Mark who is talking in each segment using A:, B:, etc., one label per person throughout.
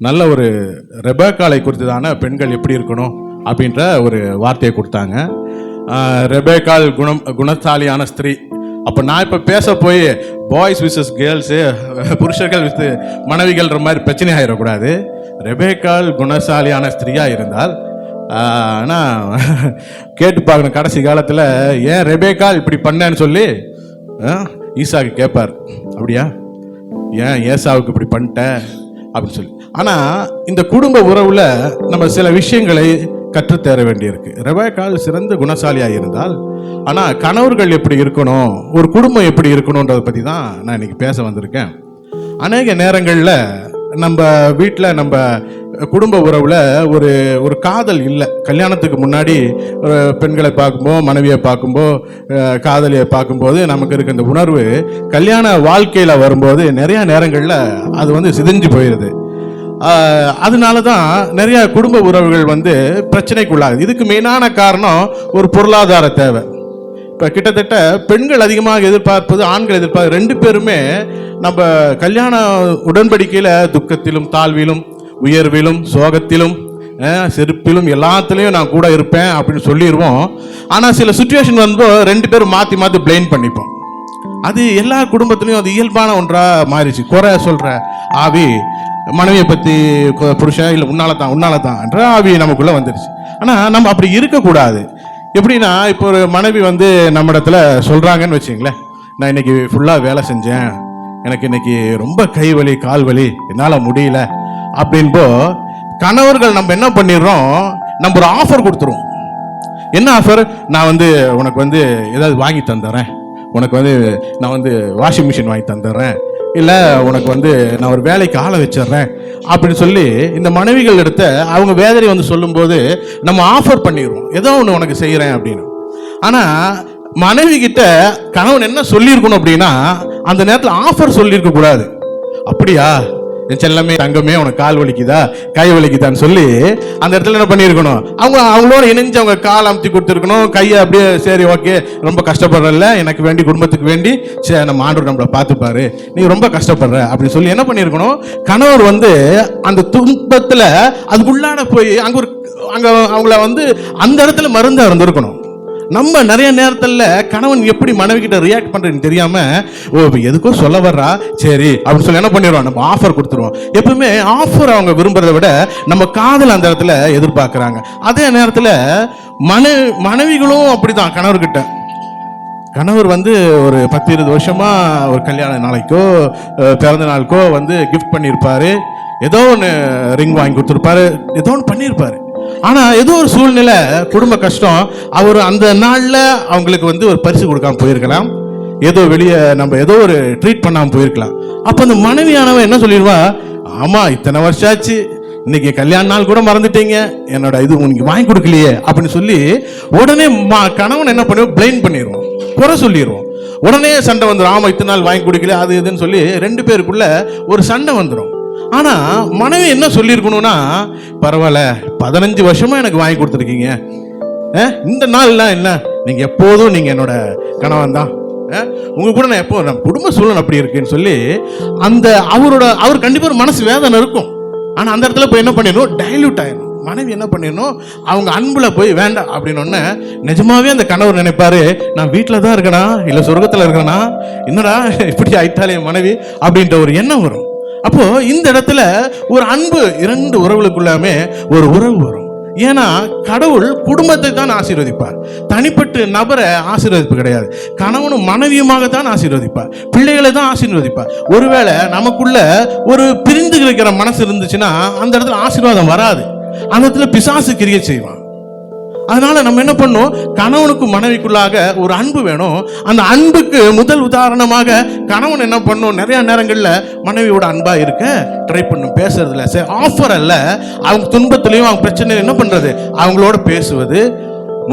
A: நல்ல ஒரு ரெபேக்காலை குறித்ததான பெண்கள் எப்படி இருக்கணும் அப்படின்ற ஒரு வார்த்தையை கொடுத்தாங்க. ரெபேக்கால் குணம் குணசாலியான ஸ்திரீ. அப்போ நான் இப்போ பேச போய் பாய்ஸ் விசஸ் கேர்ள்ஸு புருஷர்கள் வித்து மனைவிகள்ன்ற மாதிரி பிரச்சனை ஆயிடக்கூடாது. ரெபேக்கால் குணசாலியான ஸ்திரீயாக இருந்தால் ஆனால் கேட்டு பார்க்கணும். கடைசி காலத்தில் ஏன் ரெபேக்கால் இப்படி பண்ணேன்னு சொல்லி ஆஹ், ஈசாக்கு கேட்பார் அப்படியா? ஏன் ஏசாவுக்கு இப்படி பண்ணிட்டேன் அப்படின்னு சொல்லி. ஆனால் இந்த குடும்ப உறவில் நம்ம சில விஷயங்களை கற்றுத்தர வேண்டியிருக்கு. ரெபேக்கால் சிறந்த குணசாலியாக இருந்தால் ஆனால் கணவர்கள் எப்படி இருக்கணும் ஒரு குடும்பம் எப்படி இருக்கணுன்றதை பற்றி தான் நான் இன்னைக்கு பேச வந்திருக்கேன். அநேக நேரங்களில் நம்ம வீட்டில் நம்ம குடும்ப உறவில் ஒரு ஒரு காதல் இல்லை. கல்யாணத்துக்கு முன்னாடி பெண்களை பார்க்கும்போது மனைவியை பார்க்கும்போது காதலியை பார்க்கும்போது நமக்கு இருக்க இந்த உணர்வு கல்யாண வாழ்க்கையில் வரும்போது நிறையா நேரங்களில் அது வந்து சிதைஞ்சு போயிடுது அதனால தான் நிறைய குடும்ப உறவுகள் வந்து பிரச்சனைக்குள்ளாகுது. இதுக்கு மெயினான காரணம் ஒரு பொருளாதார தேவை. இப்போ கிட்டத்தட்ட பெண்கள் அதிகமாக எதிர்பார்ப்பது ஆண்கள் எதிர்பார்ப்பது ரெண்டு பேருமே நம்ம கல்யாண உடன்படிக்கையில் துக்கத்திலும் தாழ்விலும் உயர்விலும் சோகத்திலும் செருப்பிலும் எல்லாத்துலேயும் நான் கூட இருப்பேன் அப்படின்னு சொல்லிடுவோம் ஆனால் சில சுச்சுவேஷன் வந்து ரெண்டு பேரும் மாற்றி மாற்றி பிளைன் பண்ணிப்போம். அது எல்லா குடும்பத்துலேயும் அது இயல்பான ஒன்றாக மாறிச்சு குறை சொல்கிற ஆவி மனைவியை பற்றி புருஷன் இல்லை உன்னால தான் உன்னால தான் என்ற ஆவி நமக்குள்ளே வந்துருச்சு ஆனால் நம்ம அப்படி இருக்கக்கூடாது. எப்படின்னா இப்போ ஒரு மனைவி வந்து நம்ம இடத்துல சொல்கிறாங்கன்னு வச்சுங்களேன். நான் இன்னைக்கு ஃபுல்லாக வேலை செஞ்சேன். எனக்கு இன்னைக்கு ரொம்ப கை வலி கால் வலி என்னால் முடியல. அப்படின்போ கணவர்கள் நம்ம என்ன பண்ணிடுறோம்? நம்ம ஒரு ஆஃபர் கொடுத்துருவோம். என்ன ஆஃபர் நான் வந்து உனக்கு வந்து ஏதாவது வாங்கி தந்துடுறேன். உனக்கு வந்து நான் வந்து வாஷிங் மிஷின் வாங்கி தந்துடுறேன். இல்லை உனக்கு வந்து நான் ஒரு வேலைக்கு ஆளை வச்சிடுறேன். அப்படின்னு சொல்லி இந்த மனைவிகள் எடுத்த அவங்க வேதனை வந்து சொல்லும்போது நம்ம ஆஃபர் பண்ணிடுவோம். ஏதோ ஒன்று உனக்கு செய்கிறேன் அப்படின்னு. ஆனால் மனைவி கிட்ட கணவன் என்ன சொல்லியிருக்கணும் அப்படின்னா அந்த நேரத்தில் ஆஃபர் சொல்லியிருக்க கூடாது. அப்படியா? செல்லமே தங்கமே உனக்கு கால் வலிக்குதா? கை வலிக்குதான்னு சொல்லி அந்த இடத்துல என்ன பண்ணியிருக்கணும்? அவங்க அவங்களோட இணைஞ்சு அவங்க கால் அமுத்தி கொடுத்துருக்கணும். கையை அப்படியே சரி ஓகே ரொம்ப கஷ்டப்படுறல எனக்கு வேண்டி குடும்பத்துக்கு வேண்டி சரி நம்ம ஆண்டவர் நம்மளை பார்த்துப்பாரு. நீ ரொம்ப கஷ்டப்படுற அப்படின்னு சொல்லி என்ன பண்ணியிருக்கணும்? கணவர் வந்து அந்த துன்பத்தில் அதுக்குள்ளாட போய் அங்கே ஒரு அங்கே அவங்கள வந்து அந்த இடத்துல மருந்தாக இருந்திருக்கணும். நம்ம நிறைய நேரத்தில் கணவன் எப்படி மனைவி கிட்ட ரியாக்ட் பண்ணுறேன்னு தெரியாமல் ஓ இப்போ எதுக்கோ சொல்ல வர்றா? சரி அப்படின்னு சொல்லி என்ன பண்ணிடுவோம் நம்ம ஆஃபர் கொடுத்துருவோம். எப்பவுமே ஆஃபர் அவங்க விரும்புறதை விட நம்ம காதல் அந்த இடத்துல எதிர்பார்க்குறாங்க. அதே நேரத்தில் மனை மனைவிகளும் அப்படிதான் கணவர்கிட்ட. கணவர் வந்து ஒரு பத்து இருபது வருஷமாக ஒரு கல்யாண நாளைக்கோ பிறந்த நாளுக்கோ வந்து கிஃப்ட் பண்ணியிருப்பார் ஏதோ ஒன்று ரிங் வாங்கி கொடுத்துருப்பாரு. ஏதோ ஒன்று பண்ணியிருப்பாரு ஆனால் ஏதோ ஒரு சூழ்நிலை குடும்ப கஷ்டம் அவர் அந்த நாளில் அவங்களுக்கு வந்து ஒரு பரிசு கொடுக்காம போயிருக்கலாம். ஏதோ வெளியே நம்ம ஏதோ ஒரு ட்ரீட் பண்ணாமல் போயிருக்கலாம். அப்போ அந்த மனைவியானவன் என்ன சொல்லிடுவா? ஆமாம் இத்தனை வருஷம் ஆச்சு. இன்னைக்கு கல்யாண நாள் கூட மறந்துட்டீங்க. என்னோட இது உனக்கு வாங்கி கொடுக்கலையே அப்படின்னு சொல்லி உடனே மா- கணவன் என்ன பண்ணுவோம் பிளைன் பண்ணிடுவோம் குறை சொல்லிடுவோம் உடனே சண்டை வந்துடும் ஆமா இத்தனை நாள் வாங்கி கொடுக்கல அது இதுன்னு சொல்லி ரெண்டு பேருக்குள்ள ஒரு சண்டை வந்துடும் ஆனால் மனைவி என்ன சொல்லியிருக்கணும்னா பரவாயில்ல பதினஞ்சு வருஷமா எனக்கு வாங்கி கொடுத்துருக்கீங்க. இந்த நாள்லாம் என்ன? நீங்கள் எப்போதும் நீங்கள் என்னோட கணவன் தான். அஹ், உங்க கூட நான் எப்போ நான் குடும்ப சூழல் அப்படி இருக்குன்னு சொல்லி அந்த அவரோட அவர் கண்டிப்பாக ஒரு மனசு வேதனை இருக்கும். ஆனால் அந்த இடத்துல போய் என்ன பண்ணிடணும்? டைல்யூட் ஆயிடும் மனைவி என்ன பண்ணிடணும்? அவங்க அன்புல போய் வேண்டாம் அப்படின்னு நிஜமாவே அந்த கணவர் நினைப்பாரு நான் வீட்டில் தான் இருக்கனா? இல்லை சொர்க்கத்தில் இருக்கேனா? என்னடா இப்படி ஆயிட்டாலே மனைவி? அப்படின்ற ஒரு எண்ணம் வரும். அப்போ இந்த இடத்துல ஒரு அன்பு இரண்டு உறவுகளுக்குள்ளாமே ஒரு உறவு வரும். ஏன்னா கடவுள் குடும்பத்தை தான் ஆசீர்வதிப்பார். தனிப்பட்ட நபரை ஆசீர்வதிப்பு கிடையாது. கணவனும் மனைவியுமாக தான் ஆசீர்வதிப்பார். பிள்ளைகளை தான் ஆசீர்வதிப்பார். ஒருவேளை நமக்குள்ள ஒரு பிரிந்து கிடைக்கிற மனசு இருந்துச்சுன்னா அந்த இடத்துல ஆசீர்வாதம் வராது. அந்த இடத்துல பிசாசு கிரியை செய்வான். அதனால நம்ம என்ன பண்ணோம் கணவனுக்கும் மனைவிக்குள்ளாக ஒரு அன்பு வேணும். அந்த அன்புக்கு முதல் உதாரணமாக கணவன் என்ன பண்ணும்? நிறைய நேரங்களில் மனைவியோட அன்பா இருக்க ட்ரை பண்ணும். பேசுறதுல சரி ஆஃபர் அல்ல. அவங்க துன்பத்திலையும் அவங்க பிரச்சனையும் என்ன பண்றது? அவங்களோட பேசுவது.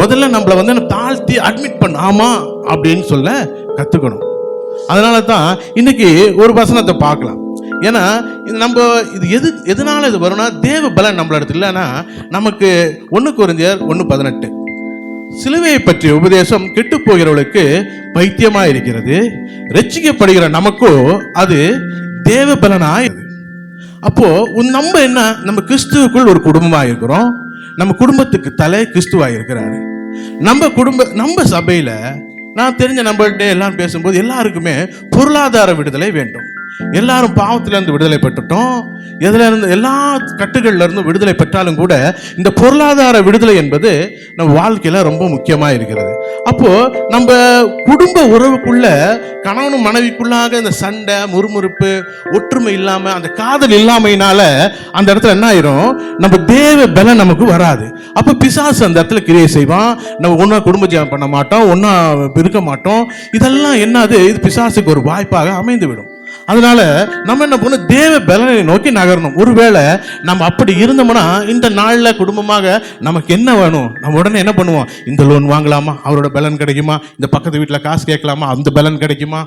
A: முதல்ல நம்மளை வந்து தாழ்த்தி அட்மிட் பண்ண. ஆமா அப்படின்னு சொல்ல கத்துக்கணும். அதனால தான் இன்னைக்கு ஒரு வசனத்தை பார்க்கலாம். ஏன்னா இது நம்ம இது எது எதனால இது வரும்னா தேவ பலன் நம்மள இடத்துல இல்லைன்னா நமக்கு ஒன்று குறைஞ்சர் ஒன்று பதினெட்டு. சிலுவையை பற்றிய உபதேசம் கெட்டு போகிறவளுக்கு பைத்தியமாக இருக்கிறது. ரட்சிக்கப்படுகிற நமக்கோ அது தேவ பலனாயிருது அப்போது நம்ம என்ன நம்ம கிறிஸ்துவுக்குள் ஒரு குடும்பமாக இருக்கிறோம். நம்ம குடும்பத்துக்கு தலை கிறிஸ்துவாக இருக்கிறாரு. நம்ம குடும்ப நம்ம சபையில் நான் தெரிஞ்ச நம்மள்கிட்ட எல்லாம் பேசும்போது எல்லாருக்குமே பொருளாதார விடுதலை வேண்டும். எல்லாரும் பாவத்துல இருந்து விடுதலை பெற்றுட்டோம். எதுல இருந்து எல்லா கட்டுகள்ல இருந்து விடுதலை பெற்றாலும் கூட இந்த பொருளாதார விடுதலை என்பது நம்ம வாழ்க்கையில ரொம்ப முக்கியமா இருக்கிறது. அப்போ நம்ம குடும்ப உறவுக்குள்ள கணவனும் மனைவிக்குள்ளாக இந்த சண்டை முறுமுறுப்பு ஒற்றுமை இல்லாம அந்த காதல் இல்லாமையினால அந்த இடத்துல என்ன ஆயிரும்? நம்ம தேவ பலம் நமக்கு வராது. அப்ப பிசாசு அந்த இடத்துல கிரியை செய்வான். நம்ம ஒன்றா குடும்ப ஜெயம் பண்ண மாட்டோம் ஒன்றா இருக்க மாட்டோம். இதெல்லாம் என்னது? இது பிசாசுக்கு ஒரு வாய்ப்பாக அமைந்து விடும் அதனால நம்ம என்ன பண்ணணும்? தேவ பலனை நோக்கி நகரணும். ஒருவேளை நம்ம அப்படி இருந்தோம்னா இந்த நாளில் குடும்பமாக நமக்கு என்ன வேணும்? நம்ம உடனே என்ன பண்ணுவோம்? இந்த லோன் வாங்கலாமா? அவரோட பலன் கிடைக்குமா? இந்த பக்கத்து வீட்டில் காசு கேட்கலாமா? அந்த பலன் கிடைக்குமா?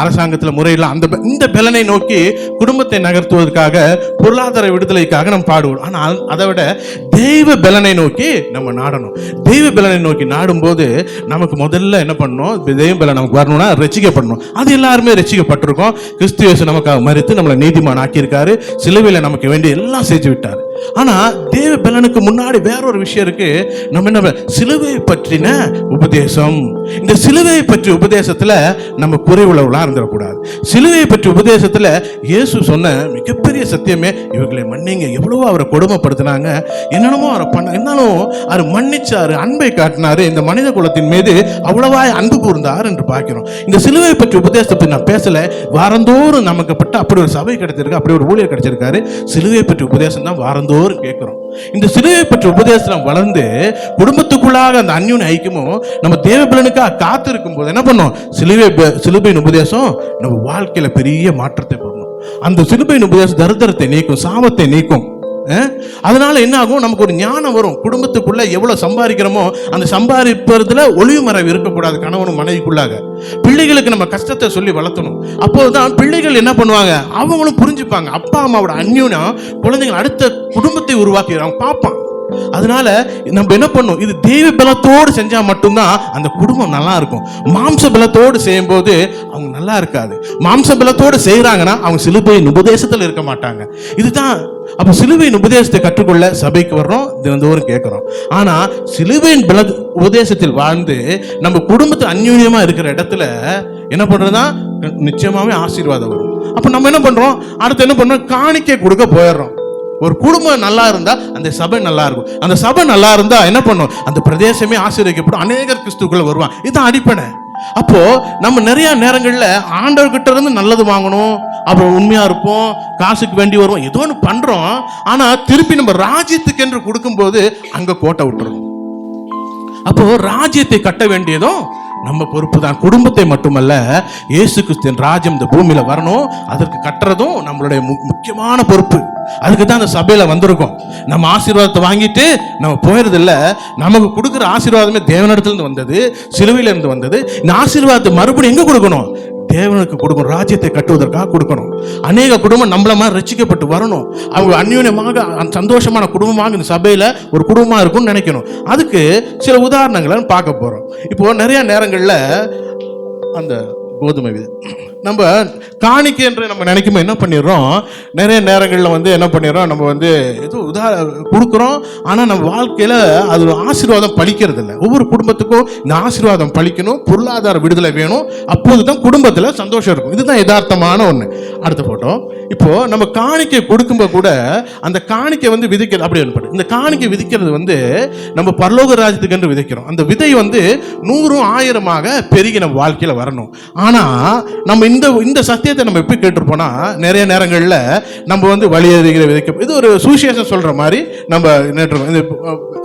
A: அரசாங்கத்தில் முறையில் அந்த இந்த பலனை நோக்கி குடும்பத்தை நகர்த்துவதற்காக பொருளாதார விடுதலைக்காக நம்ம பாடுவோம். ஆனால் அதை விட தெய்வ பலனை நோக்கி நம்ம நாடணும். தெய்வ பலனை நோக்கி நாடும்போது நமக்கு முதல்ல என்ன பண்ணணும்? தெய்வ பலன் நமக்கு வரணும்னா ரசிக்கப்படணும். அது எல்லாருமே ரசிக்கப்பட்டிருக்கோம். கிறிஸ்துவேசு நமக்காக மறித்து நம்மளை நீதிமான் ஆக்கியிருக்காரு. சிலுவையில் நமக்கு வேண்டிய எல்லாம் செஞ்சு விட்டார் ஆனா தேவ பலனுக்கு முன்னாடி வேற ஒரு விஷயம் இருக்கு. நம்ம என்ன சிலுவை பற்றின உபதேசம். இந்த சிலுவையை பற்றி உபதேசத்துல நம்ம குறைவுள்ளவளா இருந்துடக்கூடாது சிலுவையை பற்றி உபதேசத்துல இயேசு சொன்ன மிகப்பெரிய சத்தியமே இவர்களை மன்னிங்க. எவ்வளவோ அவரை கொடுமைப்படுத்தினாங்க. என்னென்னமோ அவரை பண்ண இருந்தாலும் அவர் மன்னிச்சாரு அன்பை காட்டினாரு. இந்த மனித குலத்தின் மீது அவ்வளவா அன்பு கூர்ந்தார் என்று பார்க்கிறோம். இந்த சிலுவை பற்றி உபதேசத்தை பற்றி நான் பேசல. வாரந்தோறும் நமக்கு பட்ட அப்படி ஒரு சபை கிடைச்சிருக்கு அப்படி ஒரு ஊழியர் கிடைச்சிருக்காரு. சிலுவை பற்றி உபதேசம் தான் வாரந்தோறும் கேட்கிறோம். இந்த சிலுவை பற்றி உபதேசம் வளர்ந்து குடும்பத்துக்குள்ளாக அந்த அந்யுன் ஐக்கியமும் நம்ம தேவ காத்து இருக்கும் போது என்ன பண்ணோம்? சிலுவை ப- சிலுவையின் உபதேசம் நம்ம வாழ்க்கையில பெரிய மாற்றத்தை பண்ணணும் அந்த சிலுவையின் உபதேசம் தரித்திரத்தை நீக்கும் சாபத்தை நீக்கும். அதனால என்ன ஆகும் நமக்கு ஒரு ஞானம் வரும். குடும்பத்துக்குள்ள எவ்வளவு சம்பாதிக்கிறோமோ அந்த சம்பாதிப்பதுல ஒளிவு மறைவு இருக்கக்கூடாது கணவனும் மனைவிக்குள்ளாக. பிள்ளைகளுக்கு நம்ம கஷ்டத்தை சொல்லி வளர்த்தணும். அப்போதான் பிள்ளைகள் என்ன பண்ணுவாங்க? அவங்களும் புரிஞ்சுப்பாங்க. அப்பா அம்மாவோட அந்யூனம் குழந்தைகள் அடுத்த குடும்பத்தை உருவாக்கி பார்ப்பான். அதனால நம்ம என்ன பண்ணும்? இது தெய்வ பலத்தோடு செஞ்சா மட்டும்தான் அந்த குடும்பம் நல்லா இருக்கும். மாம்ச பலத்தோடு செய்யும்போது அவங்க நல்லா இருக்காது. மாம்ச பலத்தோடு செய்யறாங்கன்னா அவங்க சிலுபையின் உபதேசத்தில் இருக்க மாட்டாங்க. இதுதான் அப்ப சிலுவையின் உபதேசத்தை கற்றுக்கொள்ள சபைக்கு வர்றோம் தினந்தோறும் கேட்கிறோம். ஆனா சிலுவையின் பல உபதேசத்தில் வாழ்ந்து நம்ம குடும்பத்து அந்யூன்யமா இருக்கிற இடத்துல என்ன பண்ணுறதுனா நிச்சயமாவே ஆசீர்வாதம் வரும். அப்ப நம்ம என்ன பண்றோம்? அடுத்து என்ன பண்றோம்? காணிக்கை கொடுக்க போயிடுறோம். ஒரு குடும்பம் நல்லா இருந்தா அந்த சபை நல்லா இருக்கும். அந்த சபை நல்லா இருந்தா என்ன பண்ணும்? அந்த பிரதேசமே ஆசீர்வதிக்கப்படும். அநேகர் கிறிஸ்துக்குள்ள வருவான். இதுதான் அடிப்படை. அப்போ நம்ம நிறைய நேரங்களில் ஆண்டவர்கிட்ட இருந்து நல்லது வாங்கணும். அப்புறம் உண்மையாக இருப்போம் காசுக்கு வேண்டி வருவோம் ஏதோ ஒன்று பண்ணுறோம் ஆனால் திருப்பி நம்ம ராஜ்யத்துக்கு என்று கொடுக்கும்போது அங்கே கோட்டை விட்டுறோம் அப்போ ராஜ்யத்தை கட்ட வேண்டியதும் நம்ம பொறுப்பு தான். குடும்பத்தை மட்டுமல்ல இயேசு கிறிஸ்தின் ராஜ்யம் இந்த பூமியில் வரணும். அதற்கு கட்டுறதும் நம்மளுடைய மு- முக்கியமான பொறுப்பு. அதுக்கு தான் அந்த சபையில் வந்திருக்கோம். நம்ம ஆசீர்வாதத்தை வாங்கிட்டு நம்ம போயிடுறதில்ல நமக்கு கொடுக்குற ஆசீர்வாதமே தேவனிடத்துலேருந்து வந்தது சிலுவையிலேருந்து வந்தது. இந்த ஆசீர்வாதத்தை மறுபடியும் எங்கே கொடுக்கணும்? தேவனுக்கு கொடுக்கணும் ராஜ்யத்தை கட்டுவதற்காக கொடுக்கணும். அநேக குடும்பம் நம்மள மாதிரி ரசிக்கப்பட்டு வரணும். அவங்க அந்யூன்யமாக அந்த சந்தோஷமான குடும்பமாக இந்த சபையில் ஒரு குடும்பமாக இருக்கும்னு நினைக்கணும். அதுக்கு சில உதாரணங்களை பார்க்க போகிறோம் இப்போது நிறையா நேரங்களில் அந்த கோதுமை விதை. நம்ம காணிக்கை என்று நம்ம நினைக்கும் என்ன பண்ணிடுறோம்? நிறைய நேரங்களில் வந்து என்ன பண்ணிடுறோம்? நம்ம வந்து ஏதோ உதா கொடுக்குறோம். ஆனால் நம்ம வாழ்க்கையில் அது ஒரு ஆசீர்வாதம் பழிக்கிறது இல்லை ஒவ்வொரு குடும்பத்துக்கும் இந்த ஆசீர்வாதம் பழிக்கணும். பொருளாதார விடுதலை வேணும். அப்போது தான் குடும்பத்தில் சந்தோஷம் இருக்கும். இதுதான் யதார்த்தமான ஒன்று அடுத்த போட்டோ இப்போது நம்ம காணிக்கை கொடுக்கும்போது கூட அந்த காணிக்கை வந்து விதைக்கிறது அப்படி ஒன்று இந்த காணிக்கை விதிக்கிறது வந்து நம்ம பரலோக ராஜ்யத்துக்கு என்று விதைக்கிறோம். அந்த விதை வந்து நூறும் ஆயிரமாக பெருகி நம்ம வாழ்க்கையில் வரணும். ஆனால் நம்ம இந்த இந்த சத்தியத்தை நம்ம எப்படி கேட்டிருப்போம்னா நிறைய நேரங்களில் நம்ம வந்து வழி அறிகிற விதைக்க இது ஒரு சுவிசேஷம் சொல்கிற மாதிரி நம்ம நேற்று இது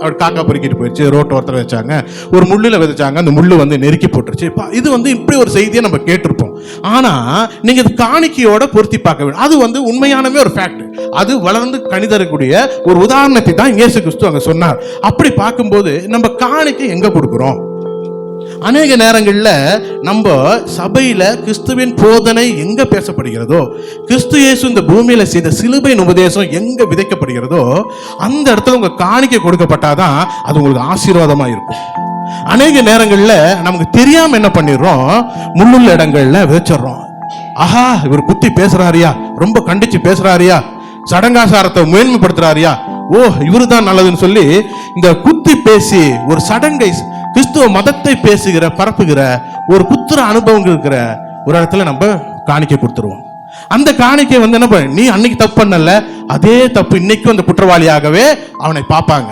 A: அவர் காக்கா பொறுக்கிட்டு போயிடுச்சு ரோட்டு ஒருத்தர் வச்சாங்க ஒரு முள்ளில் விதைச்சாங்க அந்த முள்ளு வந்து நெருக்கி போட்டுருச்சு. இப்ப இது வந்து இப்படி ஒரு செய்தியை நம்ம கேட்டிருப்போம். ஆனால் நீங்கள் இது காணிக்கையோட பொருத்தி பார்க்க வேண்டும். அது வந்து உண்மையானவே ஒரு ஃபேக்ட் அது வளர்ந்து கணிதரக்கூடிய ஒரு உதாரணத்தை தான் இயேசு கிறிஸ்து அங்கே சொன்னார். அப்படி பார்க்கும்போது நம்ம காணிக்கை எங்கே கொடுக்குறோம்? அநேக நேரங்களில் நம்ம சபையில கிறிஸ்துவின் போதனை எங்க பேசப்படுகிறதோ கிறிஸ்து இயேசு இந்த பூமியில செய்த சிலுவையின் உபதேசம் எங்க விதைக்கப்படுகிறதோ அந்த இடத்துல உங்க காணிக்கை கொடுக்கப்பட்டாதான் அது உங்களுக்கு ஆசீர்வாதமாக இருக்கும். அநேக நேரங்களில் நமக்கு தெரியாமல் என்ன பண்ணிடுறோம்? முள்ளுள்ள இடங்கள்ல விதைச்சிடுறோம். ஆஹா இவர் குத்தி பேசுறாரியா? ரொம்ப கண்டிச்சு பேசுறாரியா? சடங்காசாரத்தை மேன்மைப்படுத்துறாருயா? ஓ இவரு தான் நல்லதுன்னு சொல்லி இந்த குத்தி பேசி ஒரு சடங்கை கிறிஸ்துவ மதத்தை பேசுகிற பரப்புகிற ஒரு குத்துற அனுபவம் இருக்கிற ஒரு இடத்துல நம்ம காணிக்கை கொடுத்துருவோம். அந்த காணிக்கை வந்து என்ன பண்ண நீ அன்னைக்கு தப்பு பண்ணல அதே தப்பு இன்னைக்கும் அந்த குற்றவாளியாகவே அவனை பார்ப்பாங்க.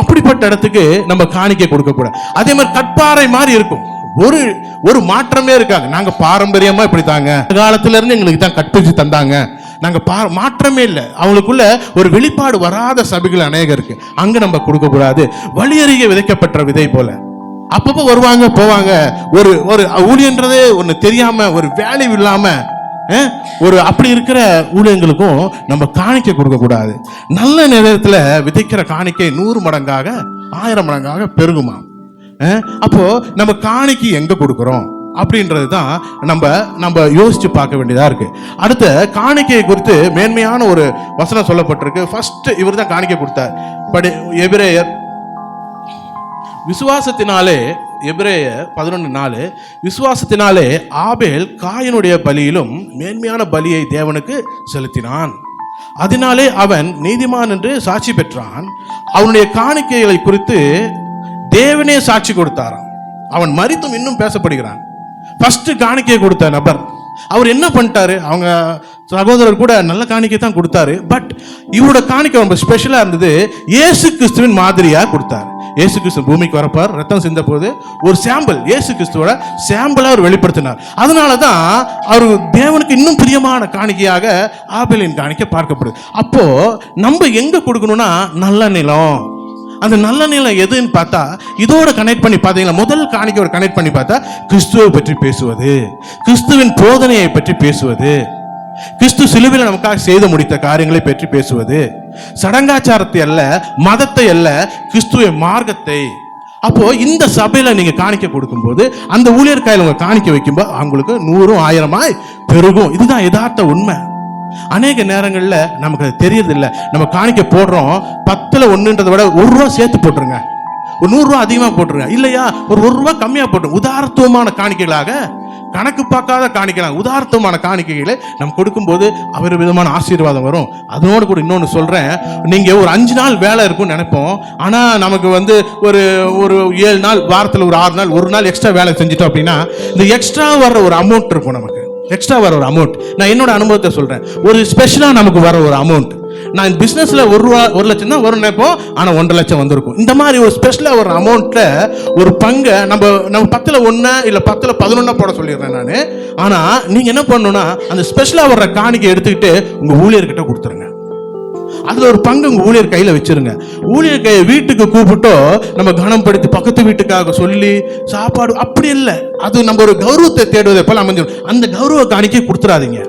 A: அப்படிப்பட்ட இடத்துக்கு நம்ம காணிக்கை கொடுக்க கூடாது. அதே மாதிரி கற்பாறை மாதிரி இருக்கும். ஒரு ஒரு மாற்றமே இருக்காங்க நாங்க பாரம்பரியமா இப்படி தாங்க காலத்துல இருந்து எங்களுக்கு தான் கற்பிச்சு தந்தாங்க. நாங்கள் பா மாற்றமே இல்லை. அவங்களுக்குள்ள ஒரு வெளிப்பாடு வராத சபைகள் அநேகம் இருக்கு. அங்கே நம்ம கொடுக்கக்கூடாது. வழியருகே வழியறிய விதைக்கப்பட்ட விதை போல. அப்பப்போ வருவாங்க போவாங்க. ஒரு ஒரு ஊழியன்றதே ஒன்று தெரியாம ஒரு வேல்யூ இல்லாம ஒரு அப்படி இருக்கிற ஊழியங்களுக்கும் நம்ம காணிக்கை கொடுக்கக்கூடாது. நல்ல நேரத்தில் விதைக்கிற காணிக்கை நூறு மடங்காக ஆயிரம் மடங்காக பெருகுமா அப்போ நம்ம காணிக்கை எங்க கொடுக்குறோம்? அப்படின்றது தான் நம்ம நம்ம யோசிச்சு பார்க்க வேண்டியதா இருக்கு. அடுத்த காணிக்கையை குறித்து மேன்மையான ஒரு வசனம் சொல்லப்பட்டிருக்கு. ஃபர்ஸ்ட் இவர் தான் காணிக்கை கொடுத்தார். படி எபிரேயர் விசுவாசத்தினாலே எபிரேய பதினொன்று நாலு விசுவாசத்தினாலே ஆபேல் காயனுடைய பலியிலும் மேன்மையான பலியை தேவனுக்கு செலுத்தினான். அதனாலே அவன் நீதிமான் என்று சாட்சி பெற்றான். அவனுடைய காணிக்கைகளை குறித்து தேவனே சாட்சி கொடுத்தாராம். அவன் மறித்தும் இன்னும் பேசப்படுகிறான். ஃபஸ்ட்டு காணிக்கை கொடுத்த நபர். அவர் என்ன பண்ணிட்டாரு? அவங்க சகோதரர் கூட நல்ல காணிக்கை தான் கொடுத்தாரு. பட் இவரோட காணிக்கை ரொம்ப ஸ்பெஷலாக இருந்தது. ஏசு கிறிஸ்துவின் மாதிரியாக கொடுத்தாரு. ஏசு கிறிஸ்து பூமிக்கு வரப்பார் ரத்தம் சிந்த போது ஒரு சாம்பிள் ஏசு கிறிஸ்துவோட சாம்பிளை அவர் வெளிப்படுத்தினார். அதனால தான் அவர் தேவனுக்கு இன்னும் பிரியமான காணிக்கையாக ஆபிலின் காணிக்கை பார்க்கப்படுது. அப்போ நம்ம எங்கே கொடுக்கணும்னா நல்ல நிலம். அந்த நல்ல நிலை எதுன்னு பார்த்தா இதோட கனெக்ட் பண்ணி பார்த்தீங்கன்னா முதல் காணிக்கையோட கனெக்ட் பண்ணி பார்த்தா கிறிஸ்துவை பற்றி பேசுவது. கிறிஸ்துவின் போதனையை பற்றி பேசுவது. கிறிஸ்து சிலுவையில் நமக்காக செய்து முடித்த காரியங்களை பற்றி பேசுவது. சடங்காச்சாரத்தை அல்ல மதத்தை அல்ல கிறிஸ்துவ மார்க்கத்தை. அப்போ இந்த சபையில நீங்க காணிக்க கொடுக்கும்போது அந்த ஊழியர் கையில் உங்க காணிக்க வைக்கும்போது அவங்களுக்கு நூறும் ஆயிரமாய் பெருகும். இதுதான் யதார்த்த உண்மை. அநேக நேரங்களில் நமக்கு அது தெரியறதில்ல. நம்ம காணிக்க போடுறோம் பத்தில் ஒன்றுன்றத விட ஒரு ரூபா சேர்த்து போட்டுருங்க. ஒரு நூறுரூவா அதிகமாக போட்டுருங்க. இல்லையா? ஒரு ஒரு ரூபா கம்மியாக போட்டுருங்க. உதாரத்துவமான காணிக்கைகளாக கணக்கு பார்க்காத காணிக்கலாம் உதார்த்தமான காணிக்கைகளை நம்ம கொடுக்கும்போது அவர் விதமான ஆசீர்வாதம் வரும். அதனோடு கூட இன்னொன்று சொல்கிறேன் நீங்கள் ஒரு அஞ்சு நாள் வேலை இருக்கும்னு நினைப்போம். ஆனால் நமக்கு வந்து ஒரு ஒரு ஏழு நாள் வாரத்தில் ஒரு ஆறு நாள் ஒரு நாள் எக்ஸ்ட்ரா வேலை செஞ்சிட்டோம் அப்படின்னா இந்த எக்ஸ்ட்ரா வர்ற ஒரு அமௌண்ட் இருக்கும் நமக்கு. எக்ஸ்ட்ரா வர ஒரு அமௌண்ட் நான் என்னோட அனுபவத்தை சொல்கிறேன் ஒரு ஸ்பெஷலாக நமக்கு வர ஒரு அமௌண்ட் நான் பிஸ்னஸில் ஒரு ரூபா ஒரு லட்சம் தான் வரும் நினைப்போம். ஆனால் ஒன்றரை லட்சம் வந்திருக்கும். இந்த மாதிரி ஒரு ஸ்பெஷலாக ஒரு அமௌண்ட்டில் ஒரு பங்கை நம்ம நம்ம பத்தில் ஒன்று இல்லை பத்தில் பதினொன்னா போட சொல்லிடுறேன் நான். ஆனால் நீங்கள் என்ன பண்ணணும்னா அந்த ஸ்பெஷலாக வர்ற காணிக்கை எடுத்துக்கிட்டு உங்கள் ஊழியர்கிட்ட கொடுத்துருங்க. அதுல ஒரு பங்கு உங்க ஊழியர் கையில வச்சிருங்க. ஊழியர் கையை வீட்டுக்கு கூப்பிட்டோ நம்ம கனம் படுத்தி பக்கத்து வீட்டுக்காக சொல்லி சாப்பாடு அப்படி இல்லை. அது நம்ம ஒரு கௌரவத்தை தேடுவதை போல அமைஞ்சிடும். அந்த கௌரவ காணிக்கை கொடுத்துறாதீங்க.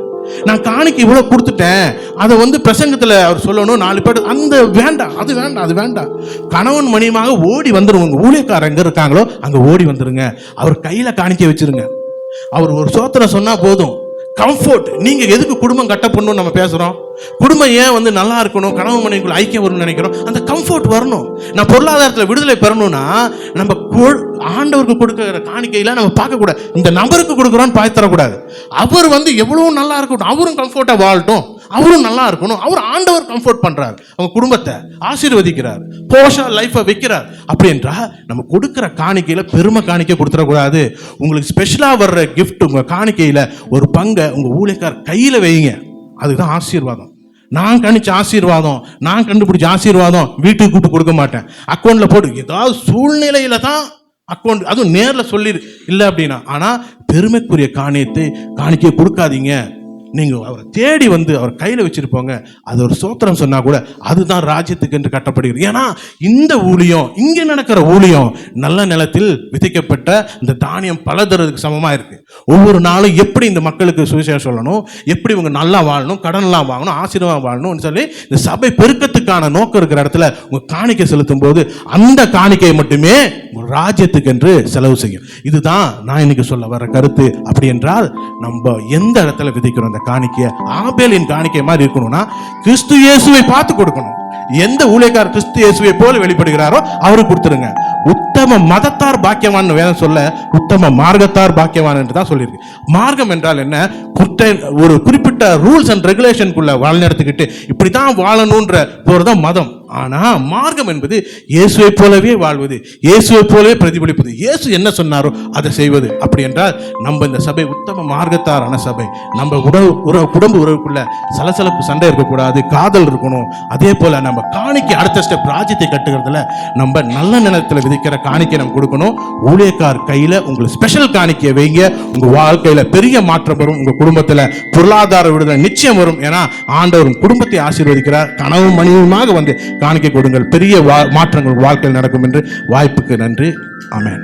A: நான் காணிக்கு இவ்வளவு கொடுத்துட்டேன். அதை வந்து பிரசங்கத்துல அவர் சொல்லணும் நாலு பேர் அந்த வேண்டாம் அது வேண்டாம் அது வேண்டாம். கணவன் மணியமாக ஓடி வந்துடும் உங்க ஊழியக்காரர் எங்க இருக்காங்களோ அங்க ஓடி வந்துருங்க. அவர் கையில காணிக்க வச்சிருங்க. அவர் ஒரு சோத்திரம் சொன்னா போதும். கம்ஃபர்ட் நீங்கள் எதுக்கு குடும்பம் கட்ட பண்ணணும் நம்ம பேசுகிறோம் குடும்பம் ஏன் வந்து நல்லா இருக்கணும்? கணவன் மனைவிக்குள்ள ஐக்கியம் வரும்னு நினைக்கிறோம்? அந்த கம்ஃபர்ட் வரணும். நான் பொருளாதாரத்தில் விடுதலை பெறணும்னா நம்ம ஆண்டவருக்கு கொடுக்குற காணிக்கையில் நம்ம பார்க்கக்கூடாது இந்த நபருக்கு கொடுக்குறோன்னு பார்த்து தரக்கூடாது அவர் வந்து எவ்வளோ நல்லா இருக்கட்டும் அவரும் கம்ஃபர்ட்டாக வாழட்டும். அவரும் நல்லா இருக்கணும். அவர் ஆண்டவர் கம்ஃபர்ட் பண்றார். அவங்க குடும்பத்தை ஆசீர்வதிக்கிறார். போஷா லைஃபை வைக்கிறார். அப்படின்றா நம்ம கொடுக்குற காணிக்கையில பெருமை காணிக்கை கொடுத்துடக்கூடாது. உங்களுக்கு ஸ்பெஷலாக வர்ற கிஃப்ட் உங்க காணிக்கையில ஒரு பங்கை உங்க ஊழியக்கார் கையில வைங்க. அதுதான் ஆசீர்வாதம். நான் கணிச்ச ஆசீர்வாதம் நான் கண்டுபிடிச்ச ஆசீர்வாதம் வீட்டுக்கு கூப்பிட்டு கொடுக்க மாட்டேன். அக்கௌண்ட்ல போட்டு ஏதாவது சூழ்நிலையில தான் அக்கௌண்ட் அதுவும் நேரில் சொல்லிடு இல்லை அப்படின்னா ஆனால் பெருமைக்குரிய காணியத்தை காணிக்கையை கொடுக்காதீங்க. நீங்கள் அவரை தேடி வந்து அவர் கையில் வச்சுருப்போங்க அது ஒரு சோத்திரம் சொன்னால் கூட அதுதான் ராஜ்யத்துக்கு என்று கட்டப்படுகிறது. ஏன்னா இந்த ஊழியம் இங்கே நடக்கிற ஊழியம் நல்ல நிலத்தில் விதைக்கப்பட்ட இந்த தானியம் பல தரதுக்கு சமமாக இருக்குது ஒவ்வொரு நாளும் எப்படி இந்த மக்களுக்கு சுவிசேஷம் சொல்லணும்? எப்படி இவங்க நல்லா வாழணும்? கடன்லாம் வாங்கணும்? ஆசீர்வாதம் வாழணும்னு சொல்லி இந்த சபை பெருக்கத்துக்கான நோக்கம் இருக்கிற இடத்துல உங்கள் காணிக்கை செலுத்தும் போது அந்த காணிக்கையை மட்டுமே ராஜ்யத்துக்கு என்று செலவு செய்யும். இதுதான் நான் இன்னைக்கு சொல்ல வர கருத்து. அப்படி என்றால் நம்ம எந்த இடத்துல விதைக்கிறோம்? அந்த காணிக்கை ஆபேலின் காணிக்கை மாதிரி இருக்கணும்னா கிறிஸ்து இயேசுவை பார்த்து கொடுக்கணும். எந்த ஊழியக்கார் கிறிஸ்து இயேசுவை போல வெளிப்படுகிறாரோ அவருக்கு கொடுத்துருங்க. உத்தம மதத்தார் பாக்கியவான் வேதம் சொல்ல உத்தம மார்க்கத்தார் பாக்கியவான் என்று தான் சொல்லியிருக்கு. மார்க்கம் என்றால் என்ன? குற்ற ஒரு குறிப்பிட்ட ரூல்ஸ் அண்ட் ரெகுலேஷனுக்குள்ள வாழ்நடத்துக்கிட்டு இப்படி தான் வாழணுன்ற போறதான் மதம். ஆனா மார்க்கம் என்பது இயேசுவை போலவே வாழ்வது இயேசுவை போலவே பிரதிபலிப்பது. இயேசு என்ன சொன்னாரோ அதை செய்வது. அப்படி என்றால் நம்ம இந்த சபை உத்தம மார்க்கத்தாரான சபை. நம்ம உறவு உறவு குடும்ப உறவுக்குள்ள சலசலப்பு சண்டை இருக்கக்கூடாது காதல் இருக்கணும். அதே போல நம்ம காணிக்கை அடுத்த ஸ்டெப் ராஜ்யத்தை கட்டுகிறதுல நம்ம நல்ல நிலத்தில் விதிக்கிற காணிக்கை நம்ம கொடுக்கணும். ஊழியக்கார் கையில உங்களுக்கு ஸ்பெஷல் காணிக்கையை வைங்க. உங்க வாழ்க்கையில பெரிய மாற்றம் வரும். உங்க குடும்பத்துல பொருளாதார விடுதலை நிச்சயம் வரும். ஏன்னா ஆண்டவரும் குடும்பத்தை ஆசீர்வதிக்கிறார். கனவும் மணியுமாக வந்து காணிக்கை கொடுங்கள். பெரிய மாற்றங்கள் வாழ்க்கையில் நடக்கும் என்று வாய்ப்புக்கு நன்றி. அமேன்